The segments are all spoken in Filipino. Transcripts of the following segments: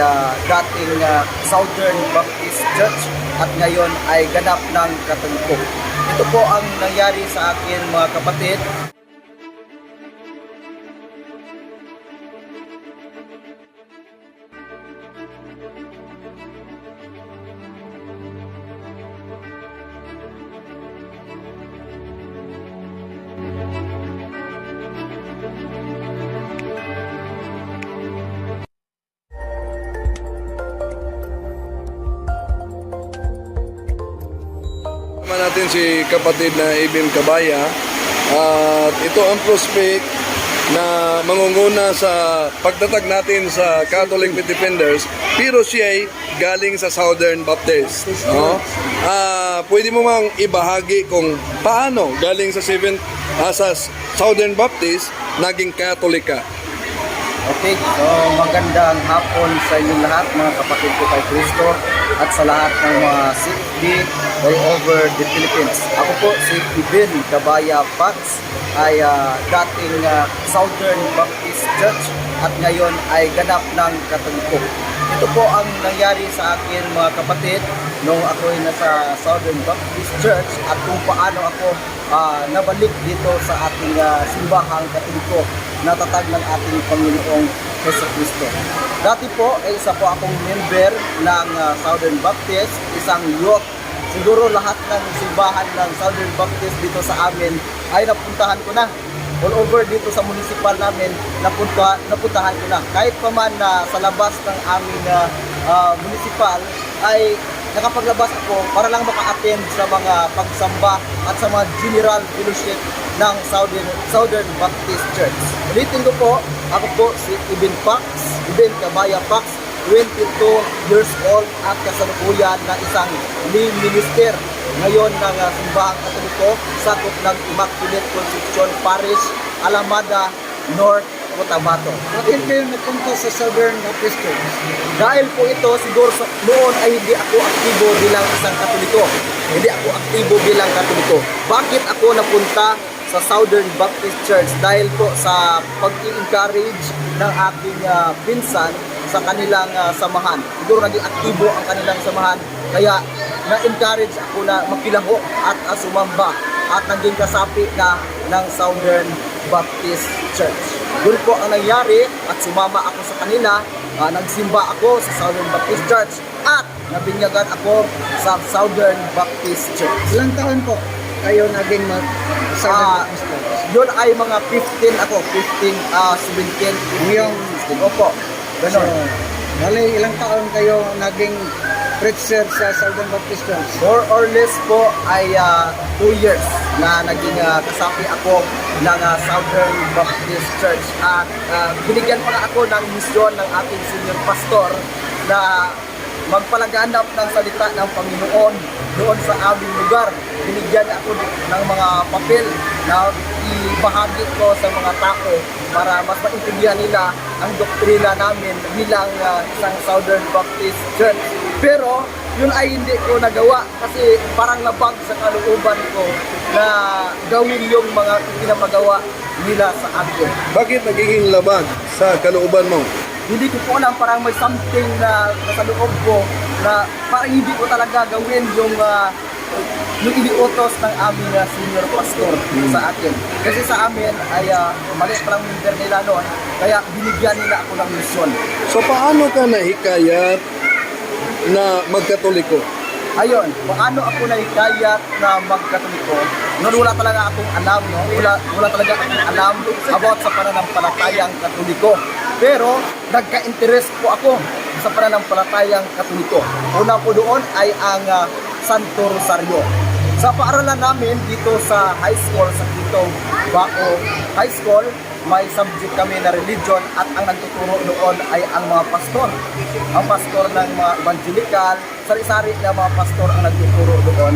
ah, dating ah, Southern Baptist Church at ngayon ay ganap ng Katoliko. Ito po ang nangyari sa akin mga kapatid. Natin si kapatid na Ibin Kabaya at ito ang prospect na mangunguna sa pagtatag natin sa Catholic Defenders pero siya ay galing sa Southern Baptist. No? Ah, pwede mo mang ibahagi kung paano galing sa seven ah, sa Southern Baptist naging Catholic ka. Okay, so magandang hapon sa inyong lahat mga kapatid ko kay Kristo at sa lahat ng mga CFD all over the Philippines. Ako po si Ibin Cabaya Pax ay ah, dating ah, Southern Baptist Church at ngayon ay ganap ng Katoliko. Ito po ang nangyari sa akin mga kapatid nung ako ay nasa Southern Baptist Church at kung paano ako ah, nabalik dito sa ating ah, simbahang Katoliko natatag ng ating Panginoong Heso Kristo. Dati po, ay isa po akong member ng ah, Southern Baptist, isang youth. Siguro lahat ng simbahan ng Southern Baptist dito sa amin ay napuntahan ko na. All over dito sa municipal namin, napunta, napuntahan ko na. Kahit pa man na sa labas ng aming ah, ah, municipal, ay nakapaglabas ako para lang maka-attend sa mga pagsamba at sa mga general fellowship ng Southern, Southern Baptist Church. Ulitin ko po, ako po si Ibin Pax, Ibin Cabaya Pax, 22 years old at kasalukuyan na isang lay minister ngayon ng uh, simbahang katoliko sakop ng Immaculate Conception Parish, Alamada, North Cotabato. Bakit kayo nagpunta sa Southern Baptist Church? Dahil po ito, siguro sa, noon ay hindi ako aktibo bilang isang katoliko. Hindi ako aktibo bilang katoliko. Bakit ako napunta sa Southern Baptist Church? Dahil po sa pag-encourage ng aking ah, pinsan sa kanilang ah, samahan. Siguro naging aktibo ang kanilang samahan. Kaya na-encourage ako na makilaho at ah, sumamba at naging kasapi na ng Southern Baptist Church. Yun po ang nangyari at sumama ako sa kanila. Ah, nagsimba ako sa Southern Baptist Church at nabinyagan ako sa Southern Baptist Church. Ilang taon po kayo naging mag Southern Baptist Church? yun ay mga 15 ako, 15, ah 17, 15, Yung- 16. Opo, So, ganun. bali, ilang taon kayo naging preacher sa Southern Baptist Church? More or less po ay 2 years na naging ah, kasapi ako ng ah, Southern Baptist Church. At ah, binigyan pa nga ako ng misyon ng ating senior pastor na magpalaganap ng salita ng Panginoon doon sa aming lugar. Binigyan ako ng mga papel na ibahagi ko sa mga tao para mas maintindihan nila ang doktrina namin bilang ah, isang Southern Baptist Church. Pero yun ay hindi ko nagawa kasi parang labag sa kalooban ko na gawin yung mga pinapagawa nila sa akin. Bakit nagiging labag sa kalooban mo? Hindi ko po alam, parang may something na nasa loob ko na parang hindi ko talaga gawin yung ah, yung iniutos ng aming ah, senior pastor sa akin. Kasi sa amin ay uh, maliit pa lang member nila noon, kaya binigyan nila ako ng misyon. So paano ka nahikayat na magkatoliko? Ayun, paano ako naikayat na magkatoliko? Noon wala talaga akong alam, no? Wala, wala talaga akong alam about sa pananampalatayang katoliko. Pero nagka-interest po ako sa pananampalatayang katoliko. Una po doon ay ang ah, Santo Rosario. Sa paaralan namin dito sa high school sa Quito, Baco High School, may subject kami na religion at ang nagtuturo doon ay ang mga pastor. Ang pastor ng mga evangelical, sari-sari na mga pastor ang nagtuturo doon.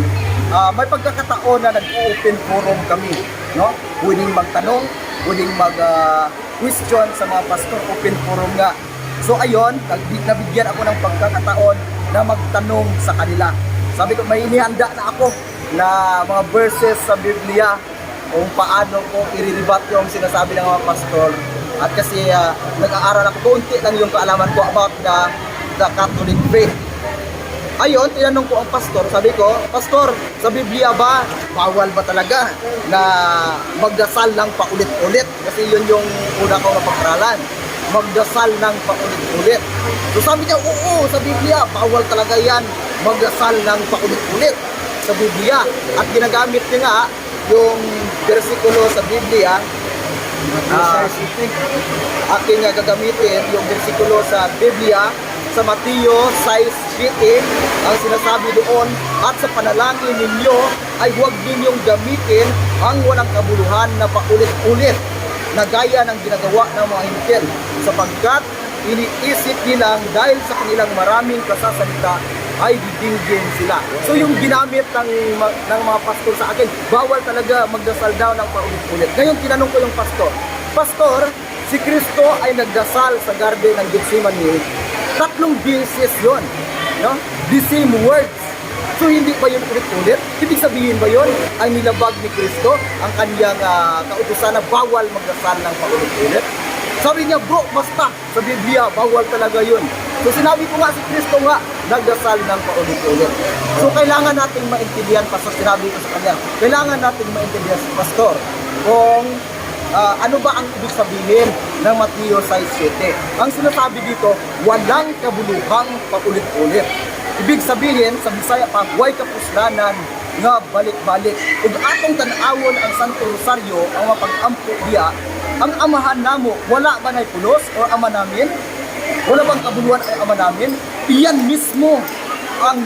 Ah, may pagkakataon na nag-open forum kami, no? Pwedeng magtanong, pwedeng mag-question sa mga pastor, open forum nga. So nag- nabigyan ako ng pagkakataon na magtanong sa kanila. Sabi ko, may inihanda na ako na mga verses sa Biblia kung paano ko iriribat yung sinasabi ng mga pastor. At kasi ah, nag-aaral ako, kaunti lang yung kaalaman ko about the the Catholic faith. Ayun, tinanong ko ang pastor, sabi ko, Pastor, sa Biblia ba, bawal ba talaga na magdasal ng paulit-ulit? Kasi yun yung una kong napag-aralan. Magdasal ng paulit-ulit. So sabi niya, oo, sa Biblia, bawal talaga yan magdasal ng paulit-ulit sa Biblia. At ginagamit niya nga yung versikulo sa Biblia, ah, aking uh, gagamitin yung versikulo sa Biblia sa Mateo 6.7 ang sinasabi doon at sa panalangin ninyo ay huwag ninyong gamitin ang walang kabuluhan na paulit-ulit na gaya ng ginagawa ng mga hintil sapagkat iniisip nilang dahil sa kanilang maraming kasasalita ay didinggin sila. So yung ginamit ng, ng mga pastor sa akin, bawal talaga magdasal daw ng paulit-ulit. Ngayon tinanong ko yung pastor, Pastor, si Kristo ay nagdasal sa garden ng Gethsemane. Tatlong beses yon, no? The same words. So hindi ba yun ulit-ulit? Ibig sabihin ba yun ay nilabag ni Kristo ang kanyang ah, kautusan na bawal magdasal ng paulit-ulit? Sabi niya, bro, basta sa Biblia, bawal talaga yun. So sinabi ko nga si Kristo nga, nagdasal ng paulit-ulit. So kailangan nating maintindihan, Pastor, sinabi ko sa kanya, kailangan nating maintindihan, Pastor, kung Ah, ano ba ang ibig sabihin ng Mateo 6.7? Ang sinasabi dito, walang kabuluhang paulit-ulit. Ibig sabihin, sa Bisaya pa, huwag kapuslanan nga balik-balik. Ug atong tanawon ang Santo Rosario, ang mapag-ampo diya, ang amahan namo, wala ba na pulos o ama namin? Wala bang kabuluhan ay ama namin? Iyan mismo ang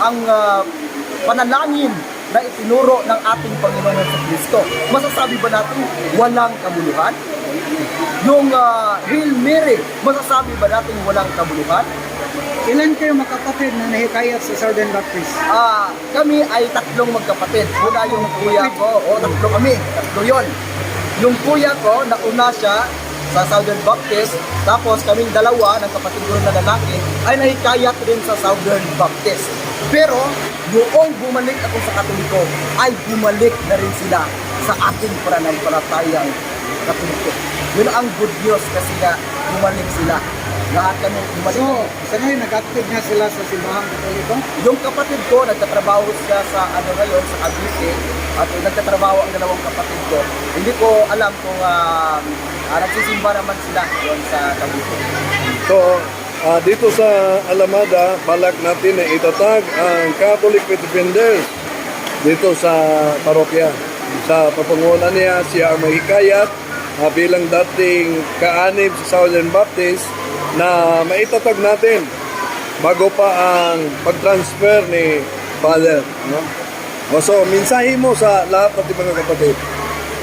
ang ah, panalangin na itinuro ng ating Panginoon sa Kristo. Masasabi ba natin walang kabuluhan? Yung uh, Hail Mary, masasabi ba natin walang kabuluhan? Ilan kayo makakapatid na nahikayat sa Southern Baptist? Ah, kami ay tatlong magkapatid. Una yung kuya ko, o tatlo kami, tatlo yon. Yung kuya ko, nauna siya sa Southern Baptist, tapos kaming dalawa ng kapatid ko na lalaki ay nahikayat rin sa Southern Baptist. Pero, noong bumalik ako sa Katoliko, ay bumalik na rin sila sa ating pananampalatayang Katoliko. Yun ang good news kasi nga bumalik sila. Lahat kami bumalik. So, sa ngayon, nag-active na sila sa simbahang katoliko? Yung kapatid ko, nagtatrabaho siya sa ano ngayon, sa Cavite. At nagtatrabaho ang dalawang kapatid ko. Hindi ko alam kung uh, uh, nagsisimba naman sila doon sa Cavite. So, ah, dito sa Alamada, balak natin na itatag ang Catholic Defenders dito sa parokya. Sa papangunan niya, siya ang mahikayat ah, bilang dating kaanib sa Southern Baptist na maitatag natin bago pa ang pag-transfer ni Father. No? O so, minsahe mo sa lahat ng mga kapatid.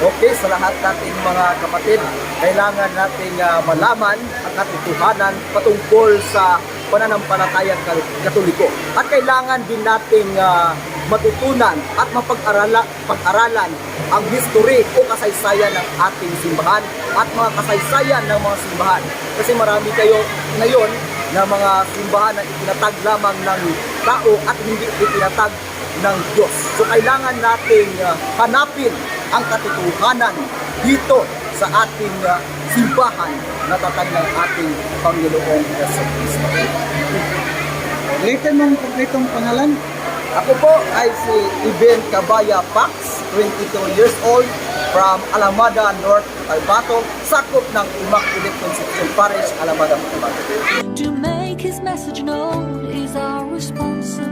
Okay, sa lahat nating mga kapatid, kailangan nating ah, malaman ang katotohanan patungkol sa pananampalatayang kat- katoliko. At kailangan din nating ah, matutunan at mapag-arala, pag-aralan ang history o kasaysayan ng ating simbahan at mga kasaysayan ng mga simbahan. Kasi marami kayo ngayon na mga simbahan na itinatag lamang ng tao at hindi itinatag ng Diyos. So kailangan nating ah, hanapin ang katotohanan dito sa ating ah, simbahan na tatag ng ating Panginoong Yeso Cristo. Ulitin mong kompletong pangalan? Ako po ay si Iben Cabaya Pax, 22 years old, from Alamada North, Cotabato, sakop ng Immaculate Conception Parish, Alamada, Cotabato. To make his message known is our responsibility.